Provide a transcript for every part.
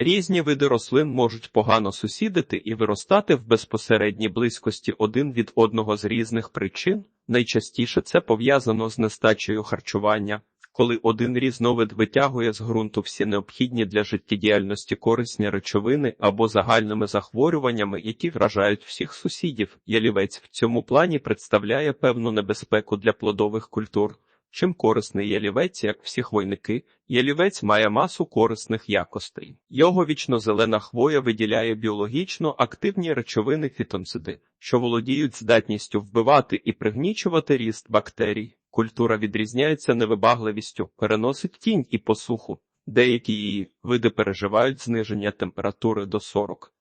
Різні види рослин можуть погано сусідити і виростати в безпосередній близькості один від одного з різних причин. Найчастіше це пов'язано з нестачею харчування, коли один різновид витягує з ґрунту всі необхідні для життєдіяльності корисні речовини або загальними захворюваннями, які вражають всіх сусідів. Ялівець в цьому плані представляє певну небезпеку для плодових культур. Чим корисний ялівець, як всі хвойники, ялівець має масу корисних якостей. Його вічнозелена хвоя виділяє біологічно активні речовини фітонциди, що володіють здатністю вбивати і пригнічувати ріст бактерій. Культура відрізняється невибагливістю, переносить тінь і посуху. Деякі її види переживають зниження температури до 40.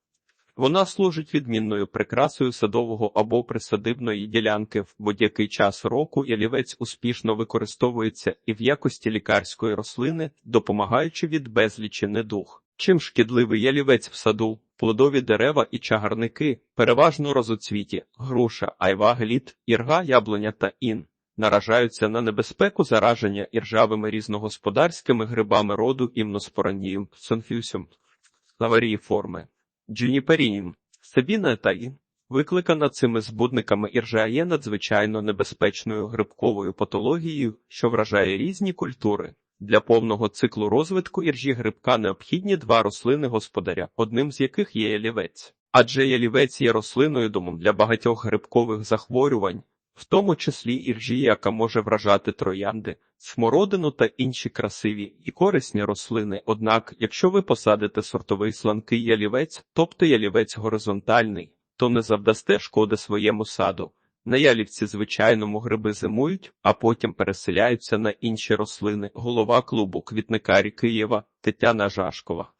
Вона служить відмінною прикрасою садового або присадибної ділянки в будь-який час року. Ялівець успішно використовується і в якості лікарської рослини, допомагаючи від безлічі недуг. Чим шкідливий ялівець в саду, плодові дерева і чагарники, переважно розоцвіті, груша, айва, глід, ірга, яблуня та ін. Наражаються на небезпеку зараження іржавими різногосподарськими грибами роду імноспораннієм, сонфюсюм, аварії форми. Джуніперіїн, Сабіна та Ін, викликана цими збудниками іржа є надзвичайно небезпечною грибковою патологією, що вражає різні культури. Для повного циклу розвитку іржі грибка необхідні два рослини господаря, одним з яких є ялівець. Адже ялівець є рослиною домом для багатьох грибкових захворювань, в тому числі іржі, яка може вражати троянди, смородину та інші красиві і корисні рослини. Однак, якщо ви посадите сортовий сланкий ялівець, тобто ялівець горизонтальний, то не завдасте шкоди своєму саду. На ялівці звичайному гриби зимують, а потім переселяються на інші рослини. Голова клубу квітникарі Києва Тетяна Жашкова.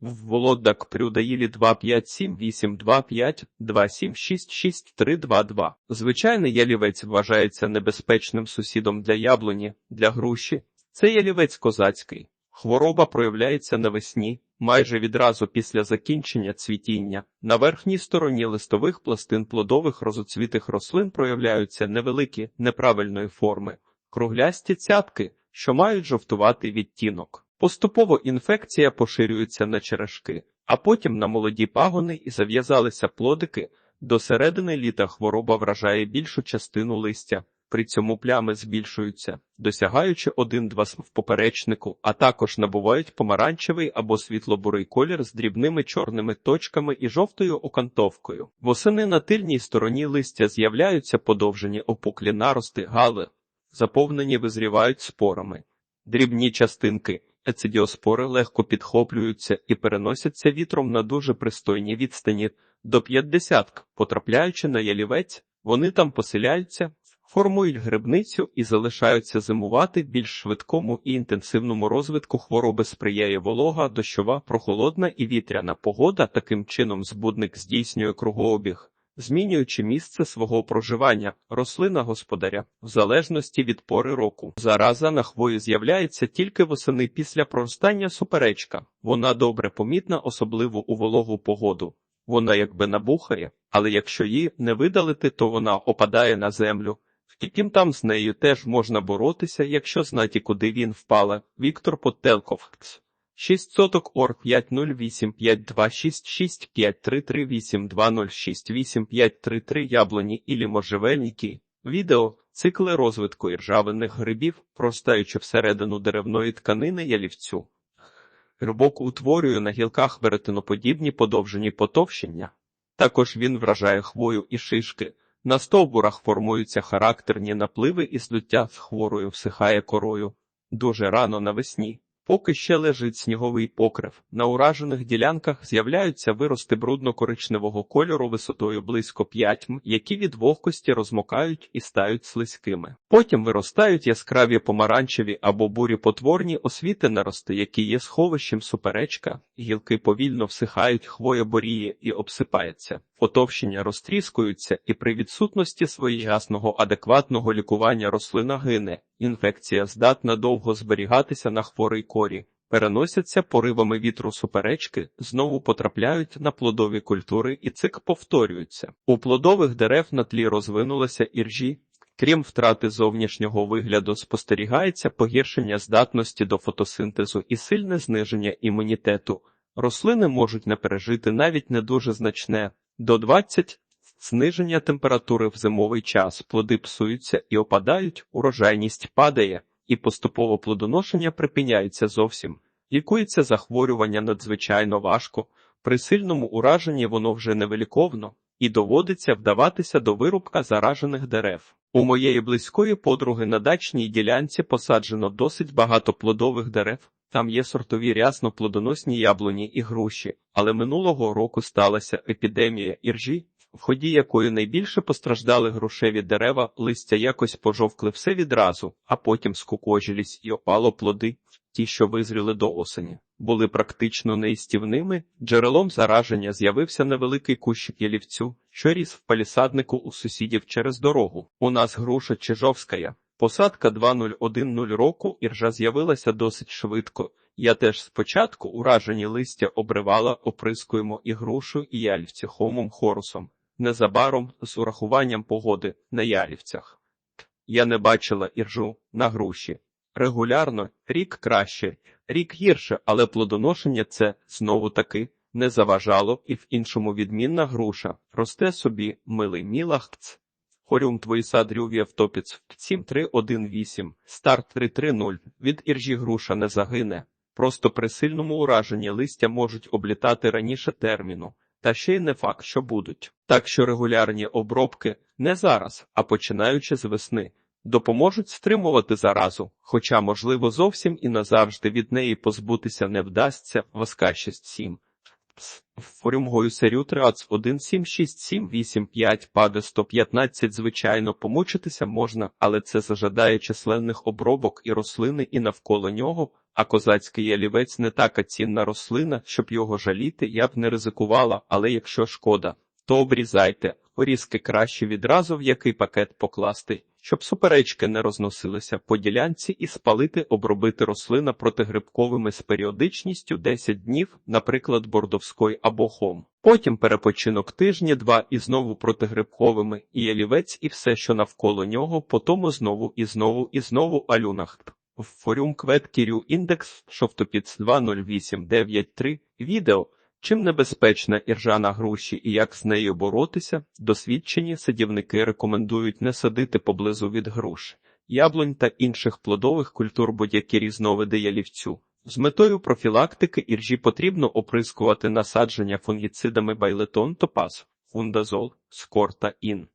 Володак Прюдаїлі 257-825-2766-322. Звичайний ялівець вважається небезпечним сусідом для яблуні, для груші. Це ялівець козацький. Хвороба проявляється навесні, майже відразу після закінчення цвітіння. На верхній стороні листових пластин плодових розоцвітих рослин проявляються невеликі, неправильної форми, круглясті цятки, що мають жовтуватий відтінок. Поступово інфекція поширюється на черешки, а потім на молоді пагони і зав'язалися плодики. До середини літа хвороба вражає більшу частину листя. При цьому плями збільшуються, досягаючи 1-2 см в поперечнику, а також набувають помаранчевий або світло-бурий колір з дрібними чорними точками і жовтою окантовкою. Восени на тильній стороні листя з'являються подовжені опуклі нарости, гали, заповнені визрівають спорами. Дрібні частинки ецидіоспори легко підхоплюються і переносяться вітром на дуже пристойні відстані до 50 потрапляючи на ялівець, вони там поселяються, формують грибницю і залишаються зимувати більш швидкому і інтенсивному розвитку хвороби сприяє волога, дощова, прохолодна і вітряна погода. Таким чином збудник здійснює кругообіг. Змінюючи місце свого проживання, рослина господаря, в залежності від пори року. Зараза на хвої з'являється тільки восени після проростання суперечка. Вона добре помітна, особливо у вологу погоду. Вона якби набухає, але якщо її не видалити, то вона опадає на землю. Втім, там з нею теж можна боротися, якщо знати, куди він впала. Віктор Потелков. 6 соток ор 5085266533820685338 яблуні ілі можжевельники. Відео цикли розвитку іржавиних грибів, простаючи всередину деревної тканини ялівцю. Грибок утворює на гілках веретеноподібні подовжені потовщення. Також він вражає хвою і шишки. На стовбурах формуються характерні напливи і здуття з хворою всихає корою. Дуже рано навесні. Поки ще лежить сніговий покрив, на уражених ділянках з'являються вирости брудно-коричневого кольору висотою близько 5 м, які від вогкості розмокають і стають слизькими. Потім виростають яскраві помаранчеві або бурі потворні освіти нарости, які є сховищем суперечка, гілки повільно всихають, хвоя боріє і обсипається. Потовщення розтріскуються, і при відсутності своєчасного адекватного лікування рослина гине. Інфекція здатна довго зберігатися на хворий корі, переносяться поривами вітру суперечки, знову потрапляють на плодові культури і цик повторюється. У плодових дерев на тлі розвинулися іржі. Крім втрати зовнішнього вигляду, спостерігається погіршення здатності до фотосинтезу і сильне зниження імунітету. Рослини можуть не пережити навіть не дуже значне до 20 зниження температури в зимовий час, плоди псуються і опадають, урожайність падає, і поступово плодоношення припиняється зовсім. Лікується захворювання надзвичайно важко, при сильному ураженні воно вже невиліковно, і доводиться вдаватися до вирубка заражених дерев. У моєї близької подруги на дачній ділянці посаджено досить багато плодових дерев. Там є сортові рясно плодоносні яблуні і груші, але минулого року сталася епідемія іржі, в ході якої найбільше постраждали грушеві дерева, листя якось пожовкли все відразу, а потім скукожились і опало плоди. Ті, що визріли до осені, були практично неїстівними. Джерелом зараження з'явився невеликий кущик ялівцю, що ріс в палісаднику у сусідів через дорогу. У нас груша Чижовська. Посадка 2010 року іржа з'явилася досить швидко. Я теж спочатку уражені листя обривала, оприскуємо і грушу, і ялівці хомом хорусом. Незабаром з урахуванням погоди на ялівцях. Я не бачила іржу на груші. Регулярно, рік краще, рік гірше, але плодоношення це знову таки не заважало, і в іншому відмінна груша росте собі милий мілахц. Хорюм твої сад рюв'я втопіц 7318, старт 330, від іржі груша не загине. Просто при сильному ураженні листя можуть облітати раніше терміну, та ще й не факт, що будуть. Так що регулярні обробки не зараз, а починаючи з весни допоможуть стримувати заразу, хоча, можливо, зовсім і назавжди від неї позбутися не вдасться. Воска 67. Форюмгою серію 3 1767885 паде 115 звичайно помучитися можна, але це зажадає численних обробок і рослини і навколо нього, а козацький ялівець не така цінна рослина, щоб його жаліти, я б не ризикувала, але якщо шкода, то обрізайте, орізки краще відразу в який пакет покласти, щоб суперечки не розносилися по ділянці і спалити, обробити рослина протигрибковими з періодичністю 10 днів, наприклад, бордовської або хом. Потім перепочинок тижні два і знову протигрибковими, і ялівець, і все, що навколо нього, потому знову і знову і знову алюнах. Форум кветкірю індекс шовтопіц 20893 відео. Чим небезпечна іржа на груші і як з нею боротися, досвідчені садівники рекомендують не садити поблизу від груш, яблунь та інших плодових культур будь-які різновиди ялівцю. З метою профілактики іржі потрібно оприскувати насадження фунгіцидами байлетон топаз, фундазол, скор та ін.